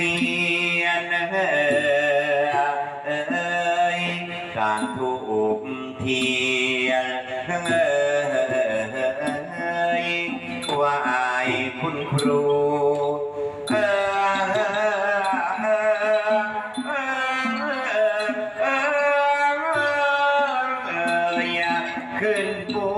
สียนเอ้ยการถูกเทียนเอ้ยว่าอายคุณครูเอ้ยขึ้นบน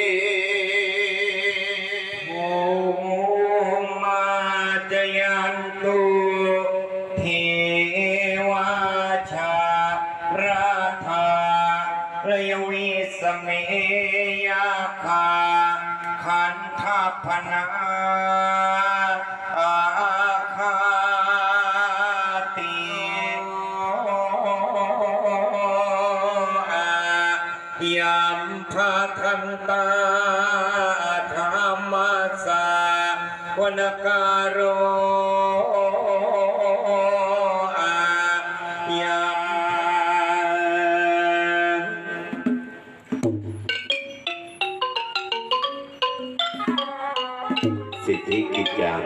Bye. ยัง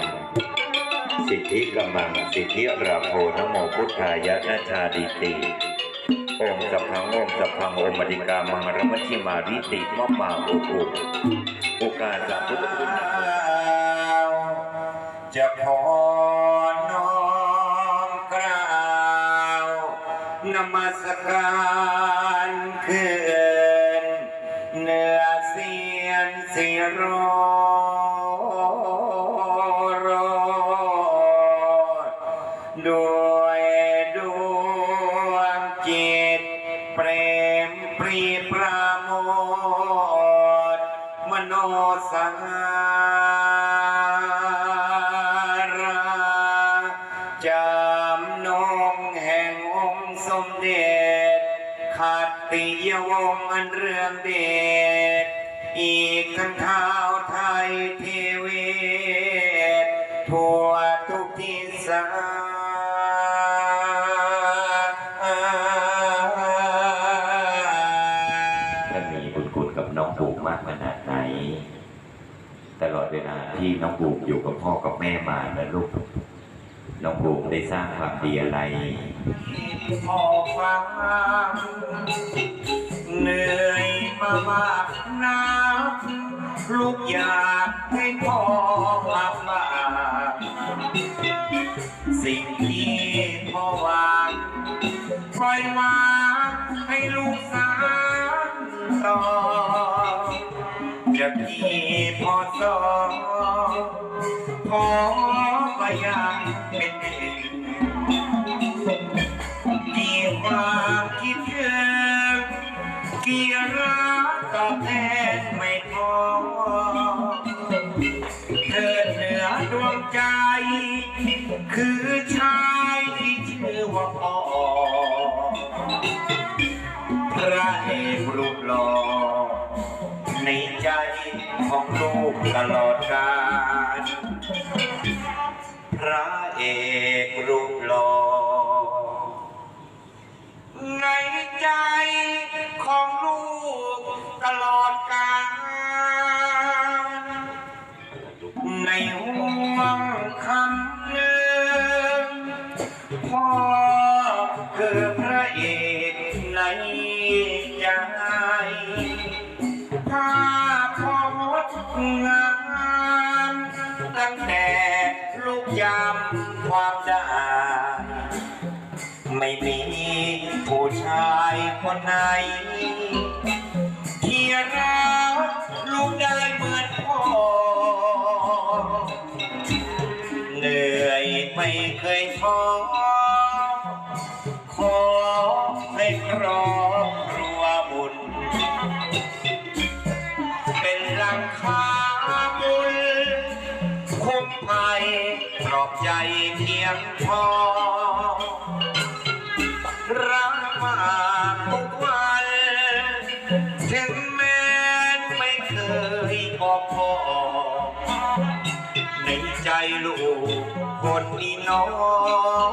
สิทธิกำลังสิทธิราโภนโมพุทธายะนาชาดิติอมสัพพังอมสัพพังโอมดิกามังรมัชิมาริติมะมาอุปุโอกาสพุทธคุณนะจะพอ เปรมปรีปราโมทมโนสังราจำนงแห่งองค์สมเด็จขัตติยวงศ์อันเรื่องเดชอีกทั้งเท้าไทยเทเว ที่น้องบูมอยู่กับพ่อกับแม่มานะลูก น้องบูมได้สร้างความดีอะไรพอฟังเหนื่อยมามากนักลูกอยากให้พ่อกลับมาสิ่งที่พ่อวางปล่อยวาง คือชายที่ชื่อว่าพ่อพระเอกรูปหล่อในใจของลูกตลอดกาลพระเอกรูปหล่อในใจามความได้ ไม่มีผู้ชายคนไหน ที่รักลูกได้เหมือนพ่อ เหนื่อยไม่เคยท้อขอให้ครอบครัวบุญ ลูกคนนี้น้อง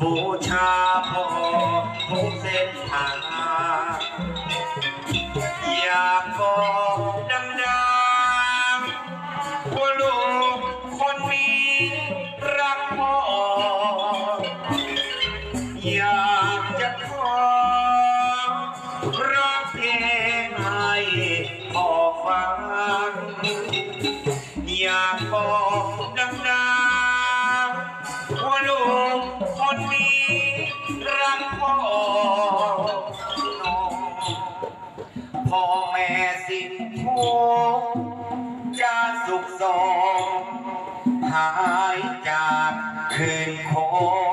บูชาพ่อทุกเส้นทางอยากบอกดังๆว่าลูกคนนี้รักพ่ออยากจะขอร้องเพลงให้พ่อฟังอยากบอก หายจากคืนค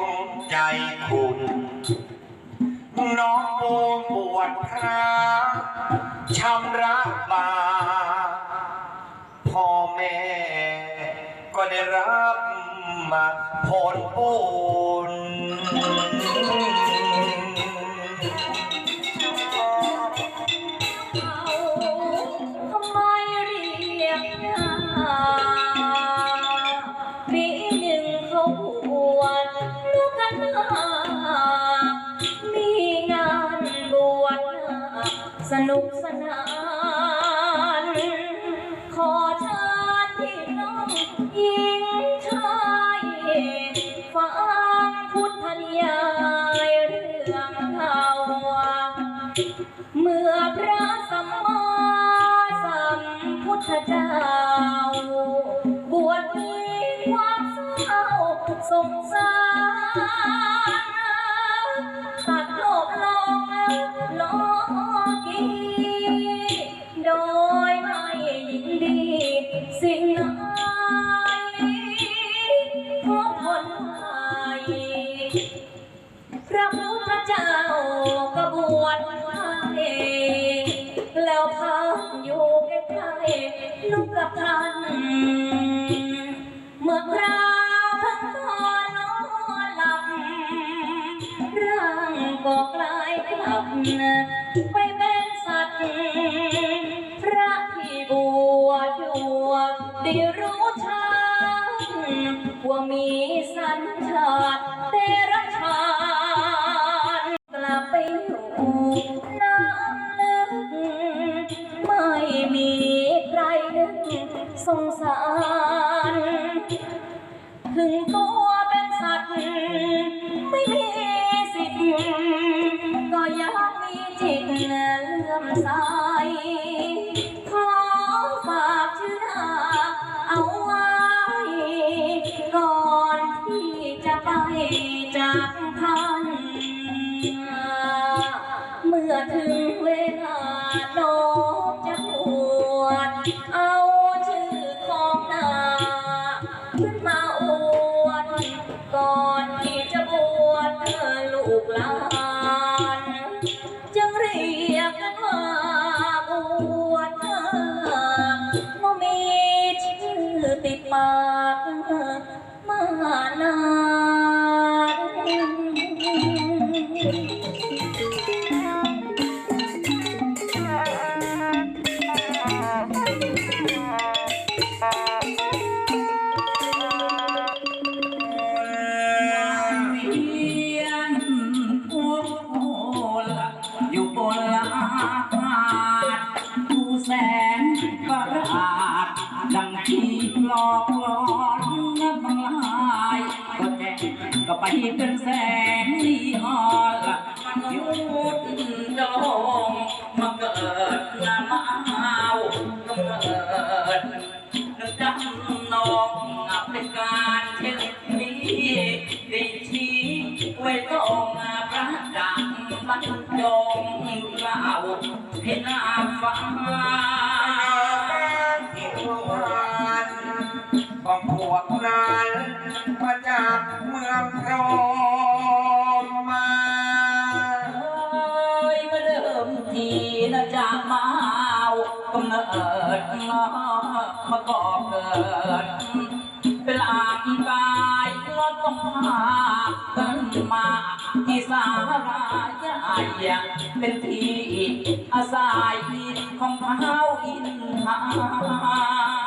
งใจคุณน้องโบมบวชพระชำระบาปพ่อแม่ก็ได้รับมาผลบุญ ๆลูกกับท่านเมื่อคราวทั้งตอนนอนหลับร่างก็กลายกลับ ก่ ก็ไปเป็นแสงลีออละหยุดจลงมาเกิดหน้ามาวกำเนิดนึกจำนองเป็นการเช่นนี้ได้ชี้ไว้ตรงพระดังบรรจงเล่าให้น่าฟังที่ทุนันของพวกนั้น มาจากเมืองพรมมาเอ้ยมาเริ่มทีนะจากมาเอากำเนิดมาก่อเกิดเป็นร่างกายเราต้องพากันมาที่สาราญาเป็นที่อาศัยของเท้าอินทา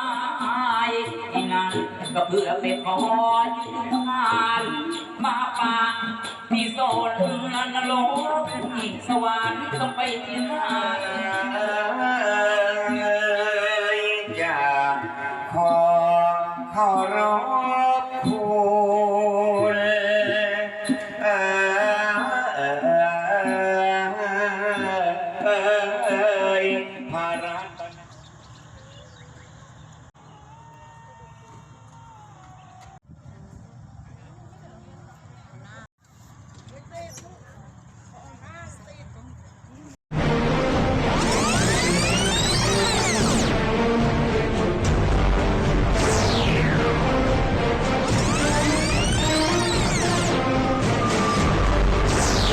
นั่นก็เพื่อไปขอยืมงานมาป่าที่โซนนรกสวรรค์ต้องไปที่ไหน